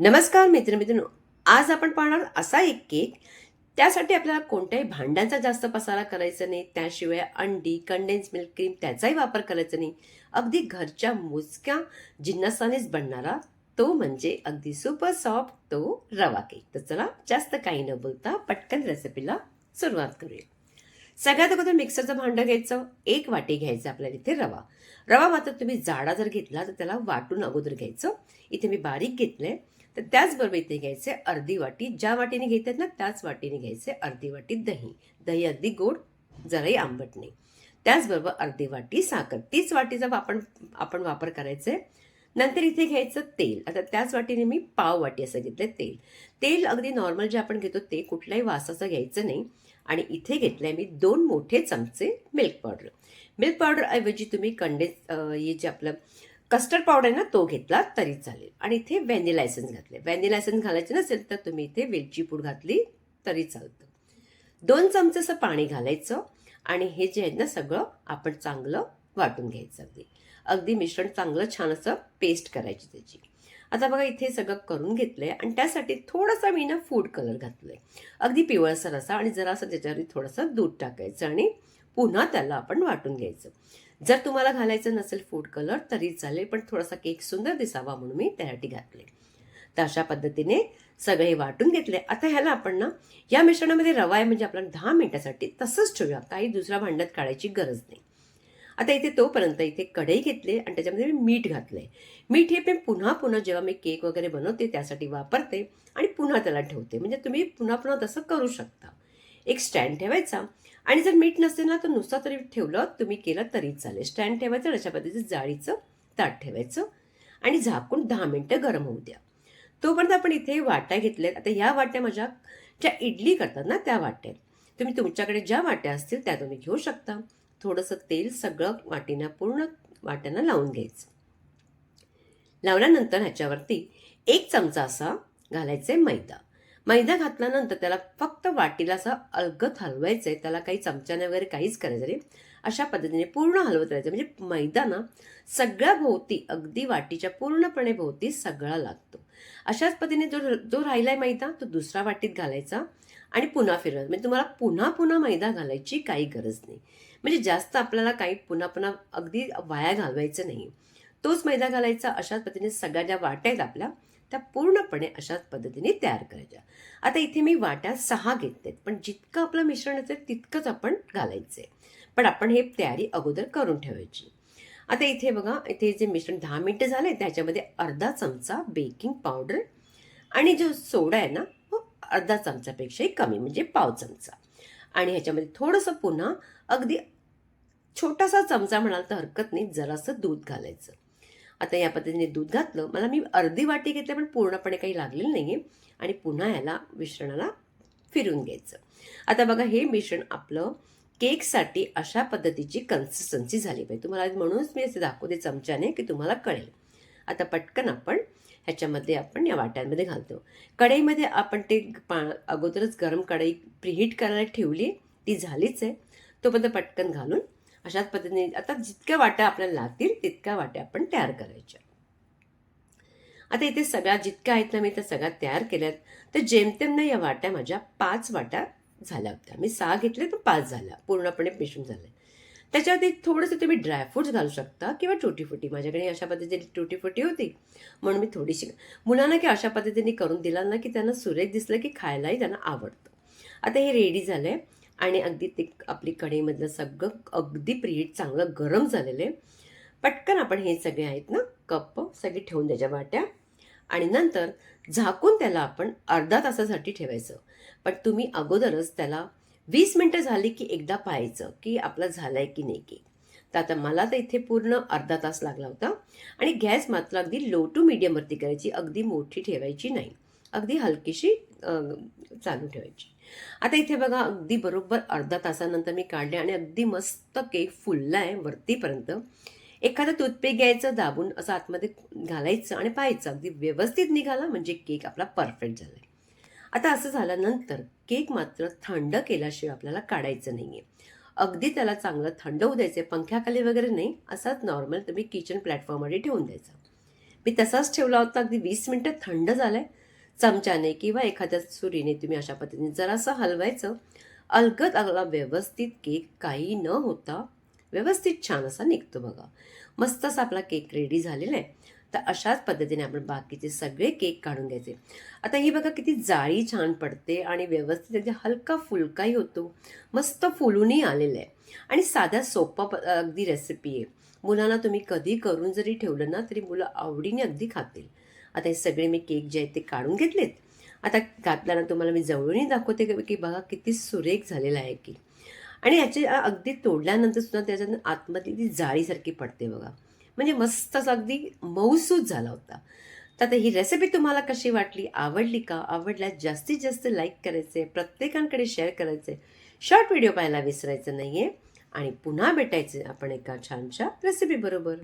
नमस्कार मित्रमित्रांनो. आज आपण पाहणार असा एक केक. त्यासाठी आपल्याला कोणत्याही भांड्यांचा जास्त पसारा करायचा नाही. त्याशिवाय अंडी कंडेन्स मिल्क क्रीम त्याचाही वापर करायचा नाही. अगदी घरच्या मोजक्या जिन्नसानेच बनणारा तो म्हणजे अगदी सुपर सॉफ्ट तो रवा केक. तर चला जास्त काही न बोलता पटकन रेसिपीला सुरुवात करूया. सगळ्यात अगोदर मिक्सरचं भांडं घ्यायचं. एक वाटी घ्यायचं आपल्याला इथे रवा. रवा मात्र तुम्ही जाडा जर घेतला तर त्याला वाटून अगोदर घ्यायचं. इथे मी बारीक घेतलं आहे तर त्याचबरोबर इथे घ्यायचे अर्धी वाटी. ज्या वाटीने घेतात ना त्याच वाटीने घ्यायचे अर्धी वाटी दही. दही अगदी गोड जराही आंबट नाही. त्याचबरोबर अर्धी वाटी साखर. तीच वाटीचा आपण आपण वापर करायचे नंतर इथे घ्यायचं तेल. आता त्याच वाटीने मी पाव वाटी असं घेतलं तेल. तेल अगदी नॉर्मल जे आपण घेतो ते कुठल्याही वासाचं घ्यायचं नाही. आणि इथे घेतलंय मी दोन मोठे चमचे मिल्क पावडर. मिल्क पावडर ऐवजी तुम्ही कंडेन्स हे जे आपलं कस्टर्ड पावडर आहे ना तो घेतला तरी चालेल. आणि इथे व्हॅनिला एसेन्स घातले व्हॅनिला एसेन्स घालायचे नसेल तर तुम्ही इथे वेलची पूड घातली तरी चालतं. दोन चमचे असं पाणी घालायचं आणि हे जे आहे ना सगळं आपण चांगलं वाटून घ्यायचं अगदी. अगदी मिश्रण चांगलं छान असं पेस्ट करायची त्याची. आता बघा इथे सगळं करून घेतलं आहे आणि त्यासाठी थोडासा मी ना फूड कलर घातलं आहे अगदी पिवळसर असा आणि जरासा त्याच्यावर थोडंसं दूध टाकायचं आणि पुन्हा त्याला आपण वाटून घ्यायचं. जर तुम्हाला घालायचं नसेल फूड कलर तरी चालेल पण थोडासा केक सुंदर दिसावा म्हणून मी त्यासाठी घातले. तर अशा पद्धतीने सगळे वाटून घेतले. आता ह्याला आपण ना या मिश्रणामध्ये रवा आहे म्हणजे आपण दहा मिनिटासाठी तसंच ठेवूया. काही दुसऱ्या भांड्यात काढायची गरज नाही. आता इथे तोपर्यंत इथे कढई घेतले आणि त्याच्यामध्ये मी मीठ घातलंय. मीठ हे मी पुन्हा पुन्हा जेव्हा मी केक वगैरे बनवते त्यासाठी वापरते आणि पुन्हा त्याला ठेवते. म्हणजे तुम्ही पुन्हा पुन्हा तसं करू शकता. एक स्टँड ठेवायचा. आणि जर मीठ नसेल ना तर नुसतं तरी ठेवलं तुम्ही केलं तरी चालेल. स्टँड ठेवायचं आणि अशा पद्धतीचं जाळीचं ताट ठेवायचं. आणि झाकून दहा मिनटं गरम होऊ द्या. तोपर्यंत आपण इथे वाट्या घेतल्यात. आता ह्या वाट्या माझ्या ज्या इडली करतात ना त्या वाट्या तुम्ही तुमच्याकडे ज्या वाट्या असतील त्या तुम्ही घेऊ शकता. थोडंसं तेल सगळं वाटीना पूर्ण वाट्यांना लावून घ्यायचं. लावल्यानंतर ह्याच्यावरती एक चमचा असा घालायचा मैदा. मैदा घातल्यानंतर त्याला फक्त वाटीला असं अलगत हलवायचं आहे त्याला काही चमच्याने वगैरे काहीच करायचं नाही. अशा पद्धतीने पूर्ण हलवत राहायचं. म्हणजे मैदा ना सगळ्या भोवती अगदी वाटीच्या पूर्णपणे भोवती सगळा लागतो. अशाच पद्धतीने जो जो राहिलाय मैदा तो दुसऱ्या वाटीत घालायचा आणि पुन्हा फिरवायचा. म्हणजे तुम्हाला पुन्हा पुन्हा मैदा घालायची काही गरज नाही. म्हणजे जास्त आपल्याला काही पुन्हा पुन्हा अगदी वाया घालवायचं नाही. तोच मैदा घालायचा. अशाच पद्धतीने सगळ्या ज्या वाट्या आहेत आपल्या त्या पूर्णपणे अशाच पद्धतीने तयार करायच्या. आता इथे मी वाट्या सहा घेतलेत पण जितकं आपलं मिश्रण असेल तितकंच आपण घालायचं आहे पण आपण हे तयारी अगोदर करून ठेवायची. आता इथे बघा इथे जे मिश्रण दहा मिनटं झाले त्याच्यामध्ये अर्धा चमचा बेकिंग पावडर आणि जो सोडा आहे ना तो अर्धा चमचापेक्षाही कमी म्हणजे पाव चमचा. आणि ह्याच्यामध्ये थोडंसं पुन्हा अगदी छोटासा चमचा म्हणाल तर हरकत नाही जरासं दूध घालायचं. आता या पद्धतीने दूध घातलं मला मी अर्धी वाटी घेतली पण पूर्णपणे काही लागलेलं नाही आहे आणि पुन्हा याला मिश्रणाला फिरून घ्यायचं. आता बघा हे मिश्रण आपलं केकसाठी अशा पद्धतीची कन्सिस्टन्सी झाली पाहिजे. तुम्हाला म्हणूनच मी असे दाखवते चमच्याने की तुम्हाला कळेल. आता पटकन आपण ह्याच्यामध्ये आपण या वाट्यांमध्ये घालतो. कढईमध्ये आपण ते पा अगोदरच गरम कढई प्रिहीट करायला ठेवली ती झालीच आहे. तोपर्यंत पटकन घालून अशाच पद्धतीने. आता जितक्या वाट्या आपल्याला लागतील तितक्या वाट्या आपण तयार करायच्या. आता इथे सगळ्या जितक्या आहेत ना मी त्या सगळ्या तयार केल्यात. तर जेमतेम ना या वाट्या माझ्या पाच वाट्या झाल्या होत्या. मी सहा घेतले तर पाच झाल्या. पूर्णपणे मिश्रण त्याच्यात एक थोडंसं तुम्ही ड्रायफ्रुट्स घालू शकता किंवा टुटी फुटी माझ्याकडे अशा पद्धतीने टुटी फुटी होती म्हणून मी थोडीशी मुलांना की अशा पद्धतीने करून दिला ना की त्यांना सुरेख दिसलं की खायलाही त्यांना आवडतं. आता हे रेडी झालं आहे आणि अगदी ते आपली कढईमधलं सगळं अगदी प्रीट चांगलं गरम झालेलं आहे. पटकन आपण हे सगळे आहेत ना कप सगळे ठेवून द्यायच्या वाट्या. आणि नंतर झाकून त्याला आपण अर्धा तासासाठी ठेवायचं. पण तुम्ही अगोदरच त्याला वीस मिनटं झाली की एकदा पाहायचं की आपलं आहे की नाही की. तर आता मला तर इथे पूर्ण अर्धा तास लागला होता. आणि गॅस मात्र अगदी लो टू मिडियमवरती करायची अगदी मोठी ठेवायची नाही. अगदी हलकीशी चालू ठेवायची. आता इथे बघा अगदी बरोबर अर्धा तासानंतर मी काढले आणि अगदी मस्त केक फुलला आहे वरतीपर्यंत. एखादं टूथपेक घ्यायचं दाबून असं आतमध्ये घालायचं आणि पाहायचं. अगदी व्यवस्थित निघाला म्हणजे केक आपला परफेक्ट झाला आहे आता असं झाल्यानंतर केक मात्र थंड केल्याशिवाय आपल्याला काढायचं नाही आहे अगदी त्याला चांगलं थंड होऊ द्यायचं पंख्याखाली वगैरे नाही असाच नॉर्मल तुम्ही किचन प्लॅटफॉर्ममध्ये ठेवून द्यायचा. मी तसाच ठेवला होता अगदी वीस मिनटं थंड झालाय. चमच्याने किंवा एखाद्या सुरीने तुम्ही अशा पद्धतीने जरासं हलवायचं. अलगद अगला व्यवस्थित केक काही न होता व्यवस्थित छान असा निघतो बघा. मस्तच आपला केक रेडी झालेला आहे. तर अशाच पद्धतीने आपण बाकीचे सगळे केक काढून घ्यायचे. आता ही बघा किती जाळी छान पडते आणि व्यवस्थित अगदी हलका फुलकाही होतो. मस्त फुलूनही आलेलं आहे. आणि साध्या सोपा प- अगदी रेसिपी आहे. मुलांना तुम्ही कधी करून जरी ठेवलं ना तरी मुलं आवडीने अगदी खातील. आता हे सगळे मी केक जे आहेत ते काढून घेतलेत. आता घातल्यानं तुम्हाला मी जवळूनही दाखवते की- की बघा किती सुरेख झालेला आहे की आणि याचे अगदी तोडल्यानंतर सुद्धा त्याच्यात आतमध्ये ती जाळीसारखी पडते बघा. म्हणजे मस्तच अगदी मऊसूद झाला होता. तर आता ही रेसिपी तुम्हाला कशी वाटली? आवडली का? आवडल्यास जास्तीत जास्त लाईक करायचे प्रत्येकांकडे शेअर करायचे. शॉर्ट व्हिडिओ पाहायला विसरायचं नाही आहे आणि पुन्हा भेटायचे आपण एका छानशा रेसिपी बरोबर.